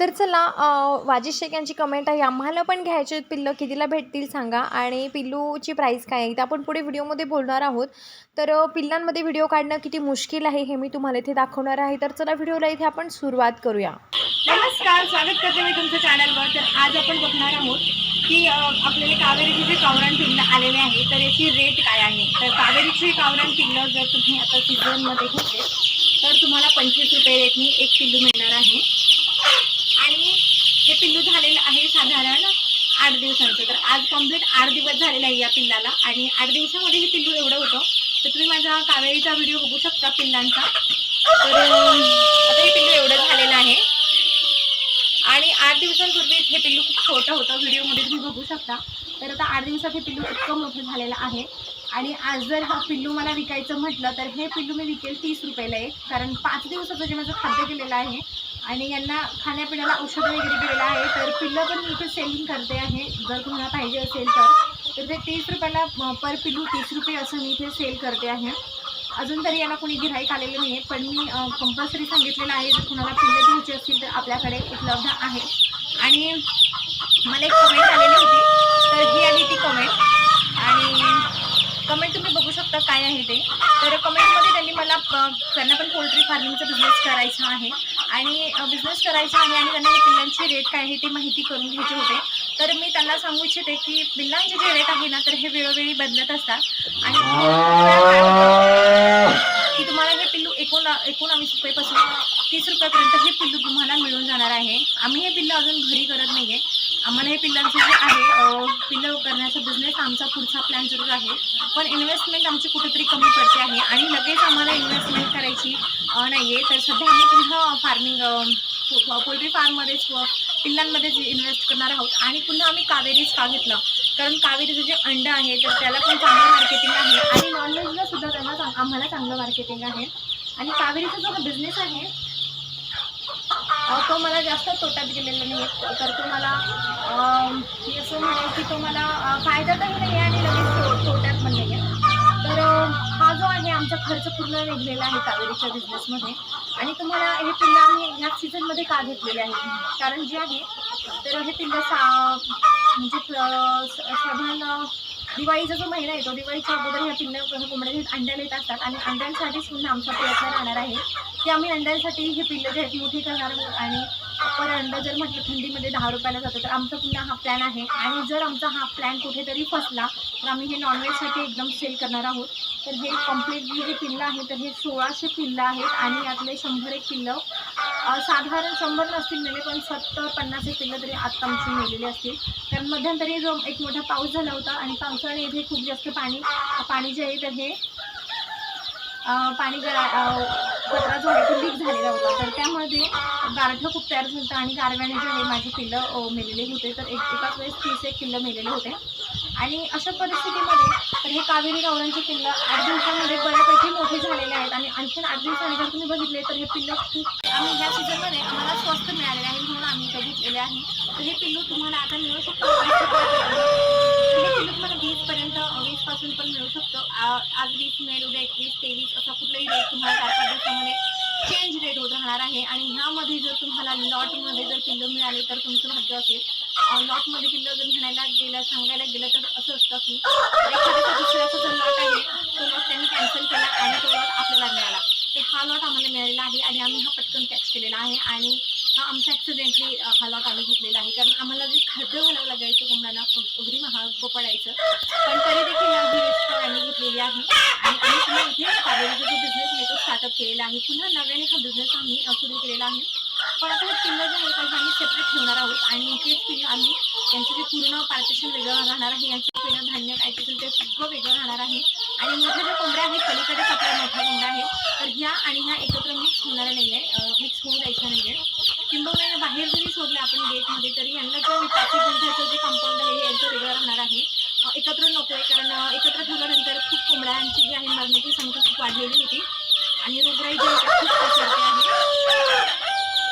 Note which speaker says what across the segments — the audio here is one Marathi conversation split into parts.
Speaker 1: तर चला अं, वाजिद शेख यांची कमेंट आहे. आम्हाला पण घ्यायचे आहेत पिल्लं. कितीला भेटतील सांगा. आणि पिल्लूची प्राईस काय आहे? ते आपण पुढे व्हिडिओमध्ये बोलणार आहोत. तर पिल्लांमध्ये व्हिडिओ काढणं किती मुश्किल आहे हे मी तुम्हाला इथे दाखवणार आहे. तर चला व्हिडिओला इथे आपण सुरुवात करूया.
Speaker 2: नमस्कार. स्वागत करते मी तुमच्या चॅनलवर तर आज आपण बघणार आहोत की आपल्याला कावेरीचे जे कावरण पिल्लं आलेले आहे तर याची रेट काय आहे? तर कावेरीचे कावरण पिल्लं जर तुम्ही आता सीझनमध्ये घेतले तर तुम्हाला पंचवीस रुपये रेटनी एक पिल्लू मिळणार आहे. आणि हे पिल्लू झालेलं आहे साधारण आठ दिवसांचं. तर आज कंप्लीट आठ दिवस झालेला आहे या पिल्लाला. आणि आठ दिवसामध्ये हे पिल्लू एवढं होतं. तर तुम्ही माझा कावेरीचा व्हिडिओ बघू शकता पिल्लांचा. तर आता हे पिल्लू एवढं झालेलं आहे. आणि आठ दिवसांपूर्वी हे पिल्लू खूप छोटं होतं. व्हिडिओमध्ये तुम्ही बघू शकता. तर आता आठ दिवसात हे पिल्लू इतकं मोठं झालेलं आहे. आणि आज जर हा पिल्लू मला विकायचं म्हटलं तर हे पिल्लू मी विकेल तीस रुपयाला आहे कारण पाच दिवसाचं जे माझं खाद्य केलेलं आहे आणि यांना खाण्यापिण्याला औषध वगैरे दिलेलं आहे. तर पिल्लं पण मी इथे सेलिंग करते आहे. जर तुम्हाला पाहिजे असेल तर. तर ते तीस रुपयाला पर पिल्लू तीस रुपये असं मी इथे सेल करते आहे. अजून तरी याला कोणी गिराईक आलेलं नाही आहे पण मी कंपल्सरी सांगितलेलं आहे. जर कुणाला पिल्लं घ्यायची असतील तर आपल्याकडे उपलब्ध आहे. आणि मला एक कमेंट आलेली होती. तर ही आली ती कमेंट आणि कमेंट तुम्ही बघू शकता काय आहे ते. तर कमेंटमध्ये त्यांनी मला त्यांना पण पोल्ट्री फार्मिंगचा बिझनेस करायचा आहे. आणि बिझनेस करायचा आहे आणि त्यांना हे रेट काय आहे ते माहिती करून घ्यायचे होते. तर मी त्यांना सांगू इच्छिते की पिल्लांचे जे रेट आहे ना तर हे वेळोवेळी बदलत असतात. आणि की तुम्हाला हे पिल्लू एकोण एकोणावीस रुपयेपासून तीस रुपयापर्यंत हे पिल्लू तुम्हाला मिळून जाणार आहे. आम्ही हे पिल्लं अजून घरी करत नाही आहे आम्हाला हे पिल्लांचं जे आहे पिल्लं करण्याचा बिझनेस आमचा पुढचा प्लॅन जरूर आहे. पण इन्व्हेस्टमेंट आमची कुठेतरी कमी पडते आहे आणि लगेच आम्हाला इन्व्हेस्टमेंट करायची नाही आहे तर सध्या आम्ही पुन्हा फार्मिंग पोल्ट्री फार्ममध्येच व पिल्लांमध्येच इन्व्हेस्ट करणार आहोत. आणि पुन्हा आम्ही कावेरीच का घेतलं? कारण कावेरीचं जे अंड आहे तर त्याला पण चांगलं मार्केटिंग आहे. आणि नॉनव्हेजला सुद्धा त्यांना आम्हाला चांगलं मार्केटिंग आहे. आणि कावेरीचा जो बिझनेस आहे तो मला जास्त तोट्यात गेलेला नाही आहे तर तो मला मी असं म्हणेल की तो मला अं, नाही आहे आणि लगेच तोट्यात पण नाही आहे तर हा जो आहे आमचा खर्च पूर्ण निघलेला आहे कावेरीच्या बिझनेसमध्ये आणि तुम्हाला हे पिल्ला आम्ही ह्या सीझनमध्ये का घेतलेले आहे? कारण जे आहे तर हे पिल्लं सा म्हणजे साधारण दिवाळीचा जो महिना येतो दिवाळीच्या अगोदर ह्या पिल्लं कोंबड्या हे अंड्याला येत असतात आणि अंड्यांसाठीच पुन्हा आमचा प्रयत्न राहणार आहे की आम्ही अंड्यांसाठी हे पिल्लं जे आहेत मोठी करणार आहोत आणि पर अंडा जर म्हटलं थंडीमध्ये दहा रुपयाला जातं तर आमचा पुन्हा हा प्लॅन आहे. आणि जर आमचा हा प्लॅन कुठेतरी फसला तर आम्ही हे नॉनव्हेजसाठी एकदम सेल करणार आहोत. तर हे कम्प्लिटली जे पिल्लं आहे तर हे सोळाशे पिल्लं आहेत आणि यातले शंभर एक पिल्लं साधारण शंभर नसतील मेले पण सत्तर पन्नास एक पिल्लं तरी आत्ता आमची मेलेली असतील. कारण मध्यंतरी जो एक मोठा पाऊस झाला होता आणि पावसाने इथे खूप जास्त पाणी पाणी जे आहे तर हे पाणी गळा अ, कचरा जो आहे तो लीक झालेला होता. तर त्यामध्ये गारठं खूप तयार झालं आणि गारव्याने जे आहे माझी पिल्लं मेलेले मेलेली होते. तर एक एकाच वेळेस तीस एक पिल्लं मेलेले होते. आणि अशा परिस्थितीमध्ये तर हे कावेरी गावरांचे पिल्लं आठ दिवसामध्ये बऱ्यापैकी मोठे झालेले आहेत. आणि आणखीन आठ दिवसांनी जर तुम्ही बघितले तर हे पिल्लं खूप आम्ही ह्या सीझनमध्ये आम्हाला स्वस्त मिळालेले आहे म्हणून आम्ही इथं घेतलेले आहे. तर हे पिल्लू तुम्हाला आता मिळू शकतो वीस रुपयापर्यंत. तर हे पिल्लू तुम्हाला वीसपर्यंत वीसपासून पण मिळू शकतो आ- आज वीस मिळेल उद्या एकवीस तेवीस असा कुठलाही रेट तुम्हाला चार पाच दिवसामध्ये चेंज रेट होत राहणार आहे. आणि ह्यामध्ये जर तुम्हाला लॉटमध्ये जर किल्लो मिळाले तर तुमचं भाग्य असेल. लॉटमध्ये किल्लो जर म्हणायला गेलं सांगायला गेलं तर असं असतं की एखाद्या दुसऱ्याचा जो लॉट आहे तो लॉट त्यांनी कॅन्सल केला आणि तो लॉट आपल्याला मिळाला. तर हा लॉट आम्हाला मिळालेला आहे आणि आम्ही हा पटकन कॅच केलेला आहे आणि हा आमचा ॲक्सिडेंटली हा लॉट आम्ही घेतलेला आहे. कारण आम्हाला जे खाद्य घालावं लागायचं कोंबड्यांना अगदी महाग पडायचं पण तरी देखील आम्ही घेतलेली आहे आणि आम्ही पुन्हा इथे कावेरीचा जो बिझनेस आहे तो स्टार्टअप केलेला आहे. पुन्हा नव्याने हा बिझनेस आम्ही सुरू केलेला आहे. पण आता हे जे आहे त्याचं आम्ही सेपरेट ठेवणार आहोत. आणि तेच पिल्लं आम्ही यांचं जे पूर्ण पार्टिशन वेगळं राहणार आहे यांचं पिल्लं धान्य काय ते सगळं वेगळं राहणार आहे. आणि मोठ्या ज्या कोंबड्या आहेत पलीकडेच आपल्या मोठ्या कोंबड्या आहेत. तर ह्या आणि ह्या एकत्र मिक्स होणाऱ्या नाही आहे मिक्स होऊ द्यायच्या नाही आहे किंबहुना बाहेर जरी सोडलं आपण गेटमध्ये तरी यांना जे पाचशे गुंठ्याचं जे कंपाऊंड आहे यांचं वेगळं राहणार आहे. एकत्र नको आहे कारण एकत्र ठेवल्यानंतर खूप कोंबड्यांची जी आहे मरण्याची संख्या खूप वाढलेली होती. आणि रोगराई खूप आहे.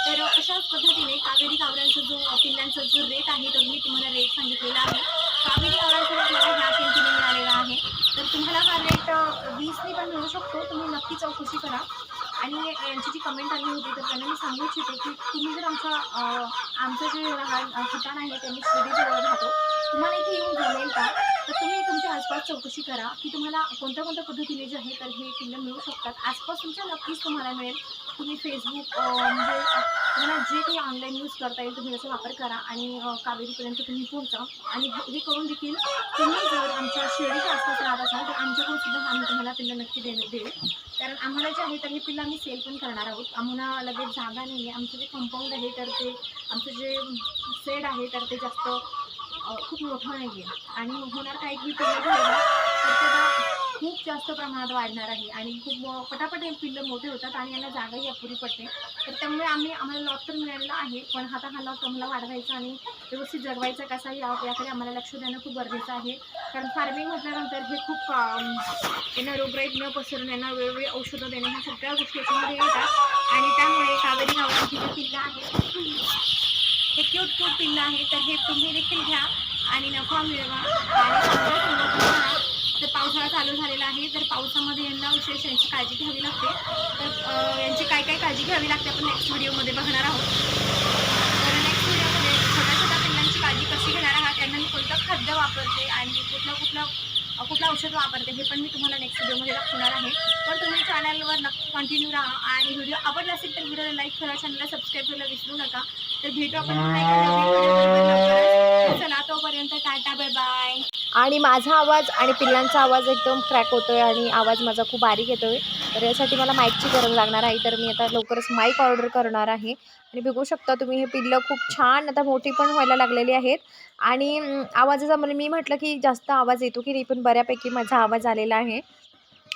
Speaker 2: तर अशाच पद्धतीने कावेरी कावऱ्यांचा जो पिल्लांचा जो रेट आहे तो मी तुम्हाला रेट सांगितलेला आहे. कावेरी कावऱ्यांचा रेट मला ह्या किमतीने मिळालेला आहे. तर तुम्हाला हा रेट वीसने पण मिळू शकतो. तुम्ही नक्की चौकशी करा. आणि यांची जी कमेंट आली होती तर त्यांना मी सांगू इच्छिते की तुम्ही जर आमचा आमचं जे राहा ठिकाण आहे त्यांनी शिर्डीजवळ राहतो. तुम्हाला इथे येऊन जमेल का? तर तुम्ही तुमच्या आसपास चौकशी करा की तुम्हाला कोणत्या कोणत्या पद्धतीने जे आहे तर हे पिल्लं मिळू शकतात. आसपास तुमच्या नक्कीच तुम्हाला मिळेल. तुम्ही फेसबुक म्हणजे तुम्हाला जे काही ऑनलाईन यूज करता येईल तुम्ही त्याचा वापर करा आणि कावेरीपर्यंत तुम्ही पोहोचा. आणि हे हे करून देखील तुम्ही जर आमच्या शिर्डीच्या आसपास राहत असाल तर आमच्याकडून सुद्धा आम्ही तुम्हाला पिल्लं नक्की दे देऊ. कारण आम्हाला जे आहे तर हे पिल्लं आम्ही सेल पण करणार आहोत. आम्हाला लगेच जागा नाही आहे आमचं जे कंपाऊंड आहे तर ते आमचं जे सेड आहे तर ते जास्त खूप मोठं नाही आहे आणि होणार काय की पिल्लं खूप जास्त प्रमाणात वाढणार आहे आणि खूप पटापट हे पिल्लं मोठे होतात आणि यांना जागाही अपुरी पडते. तर त्यामुळे आम्ही आम्हाला लॉट तर मिळालेला आहे पण आता हा लॉट आम्हाला वाढवायचा आणि व्यवस्थित जगवायचा कसा या याकडे आम्हाला लक्ष देणं खूप गरजेचं आहे. कारण फार्मिंग म्हटल्यानंतर हे खूप यांना रोगराईत न पसरून यांना वेगवेगळी औषधं देणं ह्या सगळ्या गोष्टी याच्यामध्ये येतात. आणि त्यामुळे कावेरी गावाची जी पिल्लं आहेत हे क्यूट क्यूट पिल्लं आहे तर हे तुम्ही देखील घ्या आणि नफा मिळवा. आणि तर पावसाळा चालू झालेला आहे. तर पावसामध्ये यांना विशेष यांची काळजी घ्यावी लागते. तर यांची काय काय काळजी घ्यावी लागते आपण नेक्स्ट व्हिडिओमध्ये बघणार आहोत. तर नेक्स्ट व्हिडिओमध्ये छोट्या छोट्या पिल्लांची काळजी कशी घेणार आहात त्यांना मी कोणतं खाद्य वापरते आणि कुठलं कुठलं कुठलं औषध वापरते हे पण मी तुम्हाला नेक्स्ट व्हिडिओमध्ये दाखवणार आहे. तर तुम्ही चॅनलवर नक्की कंटिन्यू राहा आणि व्हिडिओ आवडला असेल तर व्हिडिओला लाईक करा चॅनलला सबस्क्राईब करायला विसरू नका. तर भेटू आपण चला तोपर्यंत टाटा बाय बाय
Speaker 1: आणि माझा आवाज आणि पिल्लांचा आवाज एकदम क्रॅक होतो आहे आणि आवाज माझा खूप बारीक येतो आहे तर यासाठी मला माईकची गरज लागणार आहे. तर मी आता लवकरच माईक ऑर्डर करणार आहे. आणि बघू शकता तुम्ही हे पिल्लं खूप छान आता मोठी पण व्हायला लागलेली आहेत. आणि आवाजाचा मला मी म्हटलं की जास्त आवाज येतो की नाही पण बऱ्यापैकी माझा आवाज आलेला आहे.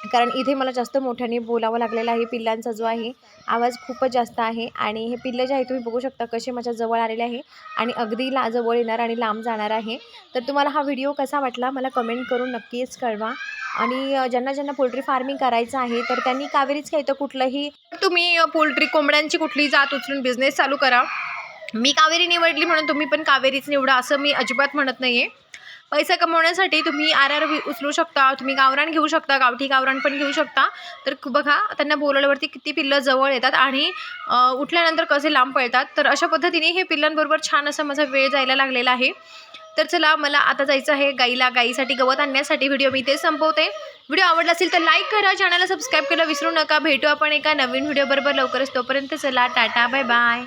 Speaker 1: कारण इथे मला जास्त मोठ्याने बोलावं लागलेलं आहे. पिल्लांचा जो आहे आवाज खूपच जास्त आहे. आणि हे पिल्लं जे आहे तुम्ही बघू शकता कसे माझ्या जवळ आलेले आहे. आणि अगदी ला जवळ येणार आणि लांब जाणार आहे. तर तुम्हाला हा व्हिडिओ कसा वाटला मला कमेंट करून नक्कीच कळवा. आणि ज्यांना ज्यांना पोल्ट्री फार्मिंग करायचं आहे तर त्यांनी कावेरीच घ्यायचं कुठलंही. तुम्ही पोल्ट्री कोंबड्यांची कुठली जात उचलून बिझनेस चालू करा. मी कावेरी निवडली म्हणून तुम्ही पण कावेरीच निवडा असं मी अजिबात म्हणत नाही आहे पैसे कमवण्यासाठी तुम्ही आर आर उचलू शकता तुम्ही गावरान घेऊ शकता गावठी गावरान पण घेऊ शकता. तर बघा त्यांना बोलवल्यावरती किती पिल्लं जवळ येतात आणि उठल्यानंतर कसे लांब पळतात. तर अशा पद्धतीने हे पिल्लांबरोबर छान असा माझा वेळ जायला लागलेला आहे. तर चला मला आता जायचं आहे गाईला गाईसाठी गवत आणण्यासाठी. व्हिडिओ मी इथे संपवते. व्हिडिओ आवडला असेल तर लाईक करा चॅनलला सबस्क्राईब करायला विसरू नका. भेटू आपण एका नवीन व्हिडिओबरोबर लवकरच. तोपर्यंत चला टाटा बाय बाय